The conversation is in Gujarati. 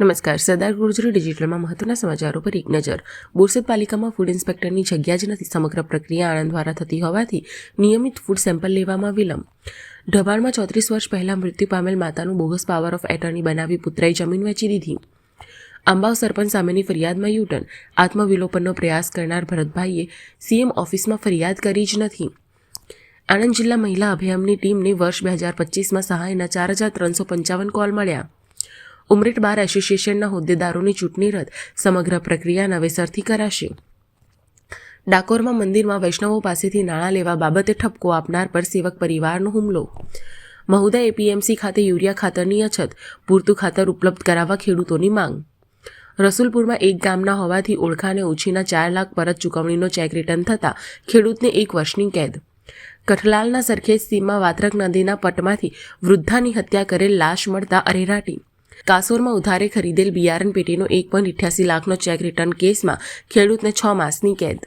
નમસ્કાર, સરદાર ગુર્જરી ડિજિટલમાં મહત્વના સમાચારો પર એક નજર. બોરસદ પાલિકામાં ફૂડ ઇન્સ્પેક્ટરની જગ્યા જ નથી, સમગ્ર પ્રક્રિયા આણંદ દ્વારા થતી હોવાથી નિયમિત ફૂડ સેમ્પલ લેવામાં વિલંબ. ઢબાણમાં ચોત્રીસ વર્ષ પહેલા મૃત્યુ પામેલ માતાનું બોગસ પાવર ઓફ એટર્ની બનાવી પુત્રએ જમીન વેચી દીધી. અંબાવ સરપંચ સામેની ફરિયાદમાં યુટર્ન. આત્મવિલોપનનો પ્રયાસ કરનાર ભરતભાઈએ સીએમ ઓફિસમાં ફરિયાદ કરી જ નથી. આણંદ જિલ્લા મહિલા અભિયાનની ટીમને વર્ષ બે હજાર પચીસમાં સહાયના ચાર હજાર ત્રણસો પંચાવન કોલ મળ્યા. ઉમરેટ બાર એસોસિએશનના હોદ્દેદારોની ચૂંટણી રદ. સમગ્ર પ્રક્રિયા નવેસરથી કરાશે. ડાકોરમાં મંદિરમાં વૈષ્ણવો પાસેથી નાણાં લેવા બાબતે ઠપકો આપનાર પર સેવક પરિવારનો હુમલો. મહુદા એપીએમસી ખાતે યુરિયા ખાતરની અછત. પૂરતું ખાતર ઉપલબ્ધ કરાવવા ખેડૂતોની માંગ. રસુલપુરમાં એક ગામના હોવાથી ઓળખાને ઓછીના ચાર લાખ પરત ચૂકવણીનો ચેક રિટર્ન થતાં ખેડૂતને એક વર્ષની કેદ. કઠલાલના સરખેજ સીમમાં વાત્રક નદીના પટમાંથી વૃદ્ધાની હત્યા કરેલ લાશ મળતા અરેરાટી. કાસોરમાં ઉધારે ખરીદેલ બિયારણ પેટીનો એક પોઈન્ટ લાખનો ચેક રિટર્ન કેસમાં ખેડૂતને છ માસની કેદ.